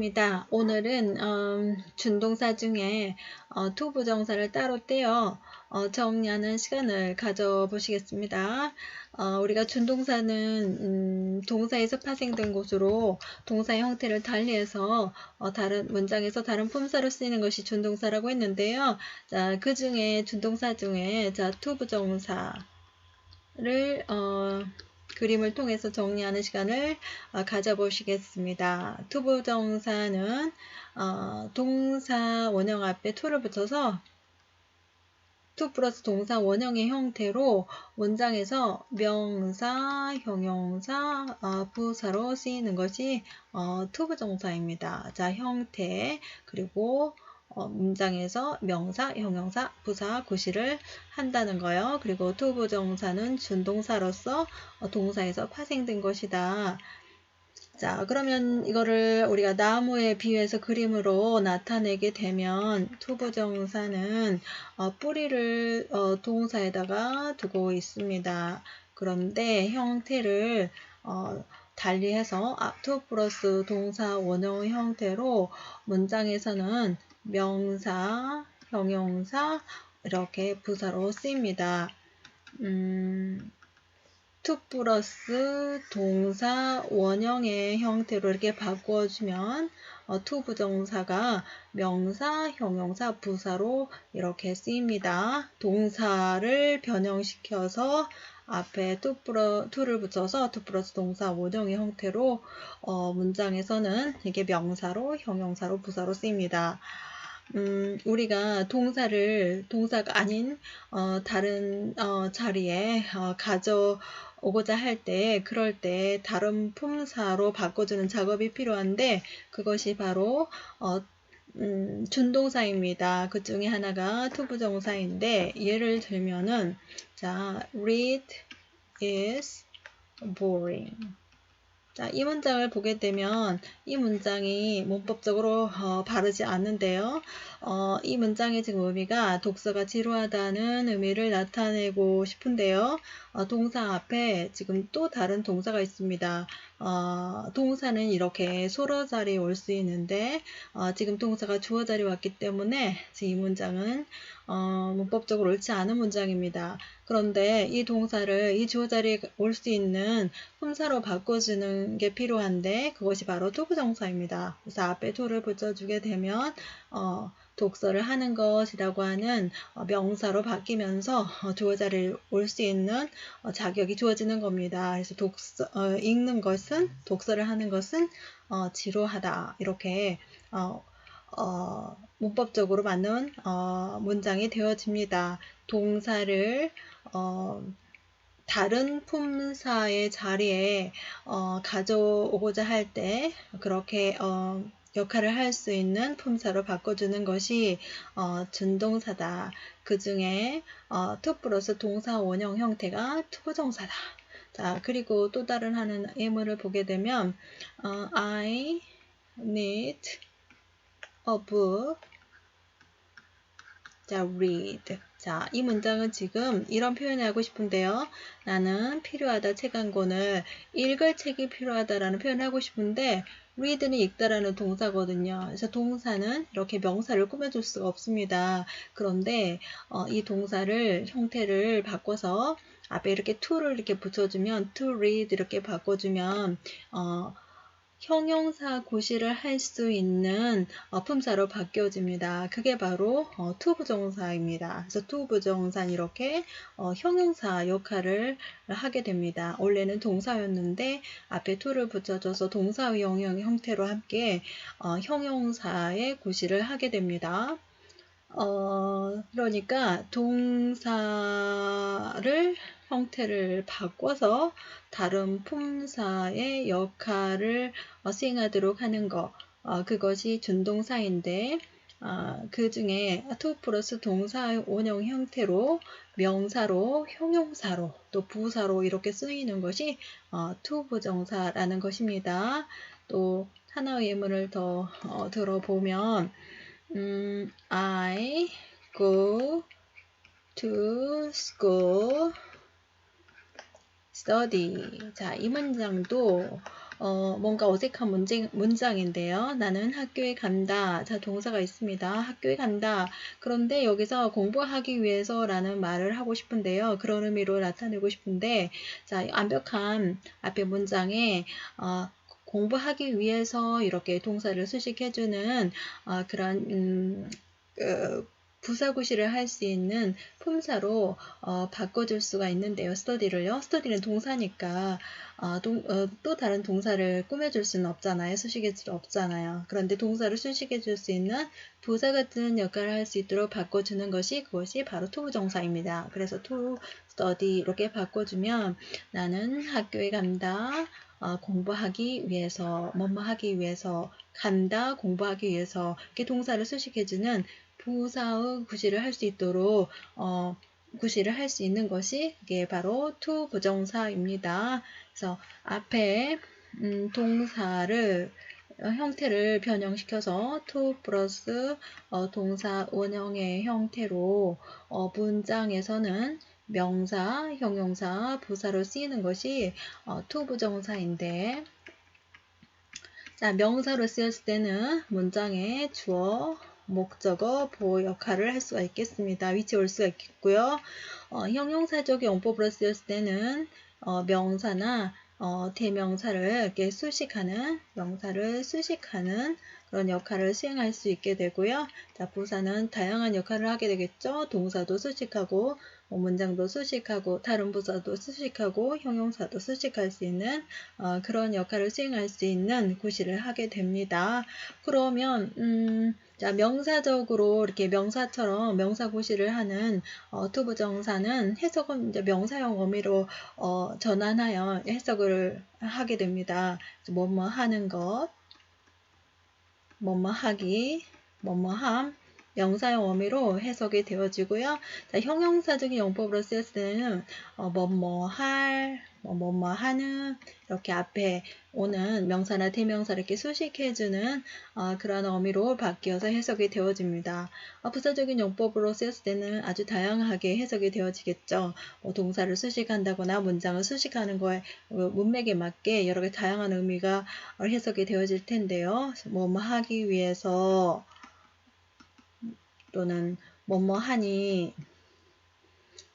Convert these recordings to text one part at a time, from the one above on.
입니다. 오늘은 음, 준동사 중에 어, 투 부정사를 따로 떼어 어, 정리하는 시간을 가져보시겠습니다. 어, 우리가 준동사는 음, 동사에서 파생된 곳으로 동사의 형태를 달리해서 어, 다른 문장에서 다른 품사로 쓰이는 것이 준동사라고 했는데요. 자, 그 중에 준동사 중에 자, 투 부정사를 어, 그림을 통해서 정리하는 시간을 어, 가져보시겠습니다. 투부정사는 어, 동사 원형 앞에 to를 붙여서 to 플러스 동사 원형의 형태로 문장에서 명사, 형용사, 어, 부사로 쓰이는 것이 어, 투부정사입니다. 자, 형태 그리고 어, 문장에서 명사, 형용사, 부사, 구시를 한다는 거예요. 그리고 투부정사는 준동사로서 어, 동사에서 파생된 것이다. 자, 그러면 이거를 우리가 나무에 비유해서 그림으로 나타내게 되면 투부정사는 어, 뿌리를 어, 동사에다가 두고 있습니다. 그런데 형태를 어, 달리해서 아, 투 플러스 동사 원형 형태로 문장에서는 명사, 형용사 이렇게 부사로 쓰입니다. 음, to 플러스 동사 원형의 형태로 이렇게 바꿔주면 어, to 부정사가 명사, 형용사, 부사로 이렇게 쓰입니다. 동사를 변형시켜서 앞에 to, 플러, to를 붙여서 to 플러스 동사 원형의 형태로 어, 문장에서는 이게 명사로, 형용사로, 부사로 쓰입니다. 음, 우리가 동사를 동사가 아닌 어, 다른 어, 자리에 어, 가져오고자 할 때 그럴 때 다른 품사로 바꿔주는 작업이 필요한데 그것이 바로 어, 음, 준동사입니다. 그 중에 하나가 투부정사인데 예를 들면은 자 read is boring 자, 이 문장을 보게 되면 이 문장이 문법적으로 어, 바르지 않는데요. 어, 이 문장의 지금 의미가 독서가 지루하다는 의미를 나타내고 싶은데요. 어, 동사 앞에 지금 또 다른 동사가 있습니다. 어, 동사는 이렇게 소러 자리에 올 수 있는데 어, 지금 동사가 주어 자리에 왔기 때문에 이 문장은 어, 문법적으로 옳지 않은 문장입니다. 그런데 이 동사를 이 주어 자리에 올 수 있는 품사로 바꿔주는 게 필요한데 그것이 바로 투부정사입니다. 그래서 앞에 to를 붙여주게 되면 어, 독서를 하는 것이라고 하는 어, 명사로 바뀌면서 어, 주어 자리에 올수 있는 어, 자격이 주어지는 겁니다. 그래서 독서, 읽는 것은 독서를 하는 것은 지루하다 이렇게 어, 문법적으로 맞는 어, 문장이 되어집니다. 동사를 어, 다른 품사의 자리에 어, 가져오고자 할 때 그렇게 어, 역할을 할 수 있는 품사로 바꿔주는 것이 어, 준동사다. 그 중에 어, to 플러스 동사 원형 형태가 투부정사다. 자, 그리고 또 다른 하는 예문을 보게 되면 어, I need a book. 자, read. 자, 이 문장은 지금 이런 표현을 하고 싶은데요. 나는 필요하다 책 한 권을 읽을 책이 필요하다라는 표현을 하고 싶은데 read는 읽다라는 동사거든요. 그래서 동사는 이렇게 명사를 꾸며줄 수가 없습니다. 그런데 어, 이 동사를 형태를 바꿔서 앞에 이렇게 to를 이렇게 붙여주면 to read 이렇게 바꿔주면 어, 형용사 고시를 할 수 있는 어, 품사로 바뀌어집니다. 그게 바로 어, 투부정사입니다. 그래서 투부정사는 이렇게 어, 형용사 역할을 하게 됩니다. 원래는 동사였는데 앞에 to를 붙여줘서 동사형 형태로 함께 어, 형용사의 고시를 하게 됩니다. 어, 그러니까 동사를 형태를 바꿔서 다른 품사의 역할을 어, 수행하도록 하는 것 어, 그것이 준동사인데 어, 그 중에 to 플러스 동사 원형 형태로 명사로 형용사로 또 부사로 이렇게 쓰이는 것이 어, to 부정사라는 것입니다. 또 하나의 예문을 더 어, 들어보면 음, I go to school study. 자, 이 문장도 어, 뭔가 어색한 문장, 문장인데요. 나는 학교에 간다. 자, 동사가 있습니다. 학교에 간다. 그런데 여기서 공부하기 위해서라는 말을 하고 싶은데요. 그런 의미로 나타내고 싶은데, 자, 완벽한 앞에 문장에, 어, 공부하기 위해서 이렇게 동사를 수식해주는 어, 그런 음, 그, 부사구시를 할 수 있는 품사로 어, 바꿔줄 수가 있는데요. 스터디를요. 스터디는 동사니까 어, 동, 어, 또 다른 동사를 꾸며줄 수는 없잖아요. 수식해줄 수 없잖아요. 그런데 동사를 수식해줄 수 있는 부사 같은 역할을 할 수 있도록 바꿔주는 것이 그것이 바로 투부정사입니다. 그래서 to study 이렇게 바꿔주면 나는 학교에 간다. 어, 공부하기 위해서, 뭐뭐 하기 위해서, 간다, 공부하기 위해서, 이렇게 동사를 수식해주는 부사의 구실을 할수 있도록 어, 구실을 할수 있는 것이 이게 바로 to 부정사입니다. 그래서 앞에 음, 동사를 어, 형태를 변형시켜서 to 플러스 어, 동사 원형의 형태로 어, 문장에서는 명사, 형용사, 부사로 쓰이는 것이 어, to 부정사인데 자 명사로 쓰였을 때는 문장에 주어, 목적어, 보호 역할을 할 수가 있겠습니다. 위치 올 수가 있겠고요. 어, 형용사적 용법으로 쓰였을 때는 어, 명사나 어, 대명사를 이렇게 수식하는 명사를 수식하는 그런 역할을 수행할 수 있게 되고요. 자, 부사는 다양한 역할을 하게 되겠죠. 동사도 수식하고 뭐 문장도 수식하고 다른 부사도 수식하고 형용사도 수식할 수 있는 어, 그런 역할을 수행할 수 있는 구실을 하게 됩니다. 그러면 음, 자 명사적으로 이렇게 명사처럼 명사구실을 하는 어, 투부정사는 해석은 이제 명사형 어미로 어, 전환하여 해석을 하게 됩니다. 뭐뭐 하는 것, 뭐뭐 하기, 뭐뭐함, 명사형 어미로 해석이 되어지고요. 자, 형용사적인 용법으로 쓰였을 때는 어, 뭐뭐 할, 뭐뭐 뭐 하는 이렇게 앞에 오는 명사나 대명사 이렇게 수식해주는 어, 그런 어미로 바뀌어서 해석이 되어집니다. 어, 부사적인 용법으로 쓰였을 때는 아주 다양하게 해석이 되어지겠죠. 뭐 동사를 수식한다거나 문장을 수식하는 거에 어, 문맥에 맞게 여러 가지 다양한 의미가 해석이 되어질 텐데요. 뭐뭐 하기 위해서 또는 뭐뭐 하니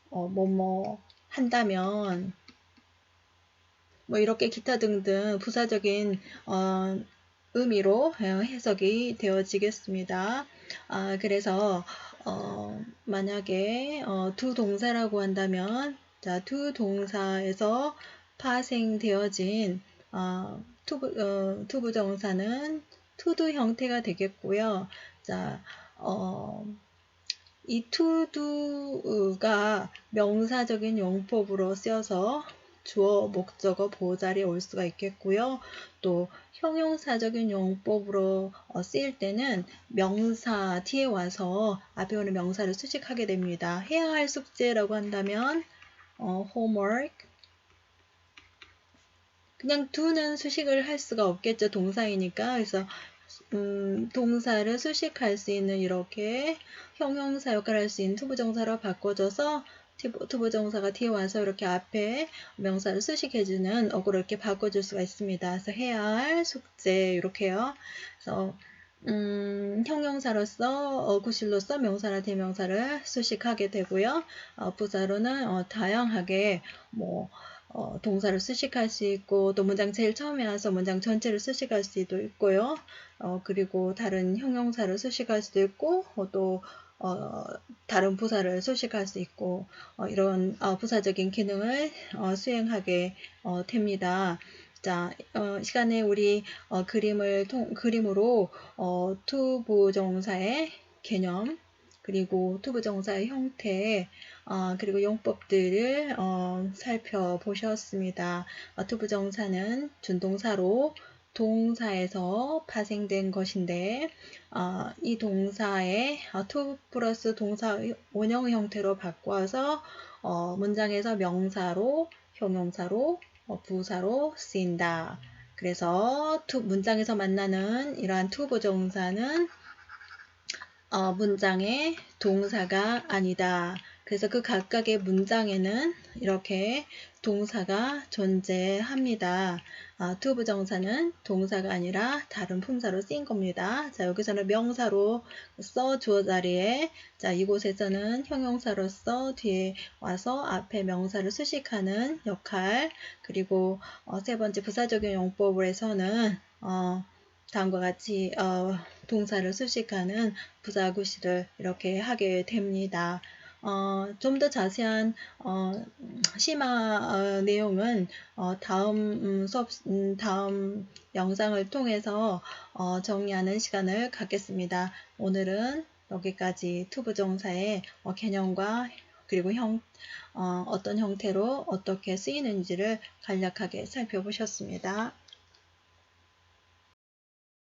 어, 뭐뭐 한다면 뭐 이렇게 기타 등등 부사적인 어, 의미로 해석이 되어지겠습니다. 아, 그래서 어, 만약에 어, 두 동사라고 한다면 자, 두 동사에서 파생되어진 어, 투부, 어, 투부정사는 투두 형태가 되겠고요. 자, 어, 이 투두가 명사적인 용법으로 쓰여서 주어, 목적어, 보호자리에 올 수가 있겠고요. 또 형용사적인 용법으로 어, 쓰일 때는 명사 뒤에 와서 앞에 오는 명사를 수식하게 됩니다. 해야 할 숙제라고 한다면 어, homework 그냥 두는 수식을 할 수가 없겠죠. 동사이니까. 그래서 음, 동사를 수식할 수 있는 이렇게 형용사 역할을 할 수 있는 투부정사로 바꿔줘서 투부정사가 뒤에 와서 이렇게 앞에 명사를 수식해주는 어구로 이렇게 바꿔줄 수가 있습니다. 그래서 해야 할 숙제 이렇게요. 그래서 음, 형용사로서 어, 구실로서 명사나 대명사를 수식하게 되고요. 어, 부사로는 어, 다양하게 뭐 어, 동사를 수식할 수 있고 또 문장 제일 처음에 와서 문장 전체를 수식할 수도 있고요. 어, 그리고 다른 형용사를 수식할 수도 있고 어, 또 어, 다른 부사를 수식할 수 있고 어, 이런 어, 부사적인 기능을 어, 수행하게 어, 됩니다. 자, 어, 시간에 우리 어, 그림을 통, 그림으로 어, 투부정사의 개념 그리고 투부정사의 형태 어, 그리고 용법들을 어, 살펴보셨습니다. 어, 투부정사는 준동사로 동사에서 파생된 것인데 어, 이 동사의 어, to 플러스 동사 원형 형태로 바꿔서 어, 문장에서 명사로 형용사로 어, 부사로 쓰인다. 그래서 투, 문장에서 만나는 이러한 투부정사는 어, 문장의 동사가 아니다. 그래서 그 각각의 문장에는 이렇게 동사가 존재합니다. 아, 투부정사는 동사가 아니라 다른 품사로 쓰인 겁니다. 자, 여기서는 명사로 써 주어 자리에 자, 이곳에서는 형용사로서 뒤에 와서 앞에 명사를 수식하는 역할 그리고 어, 세 번째 부사적인 용법에서는 어, 다음과 같이 어, 동사를 수식하는 부사구시를 이렇게 하게 됩니다. 어, 좀 더 자세한 어, 심화 어, 내용은 어, 다음 음, 수업 음, 다음 영상을 통해서 어, 정리하는 시간을 갖겠습니다. 오늘은 여기까지 투부정사의 어, 개념과 그리고 형, 어, 어떤 형태로 어떻게 쓰이는지를 간략하게 살펴보셨습니다.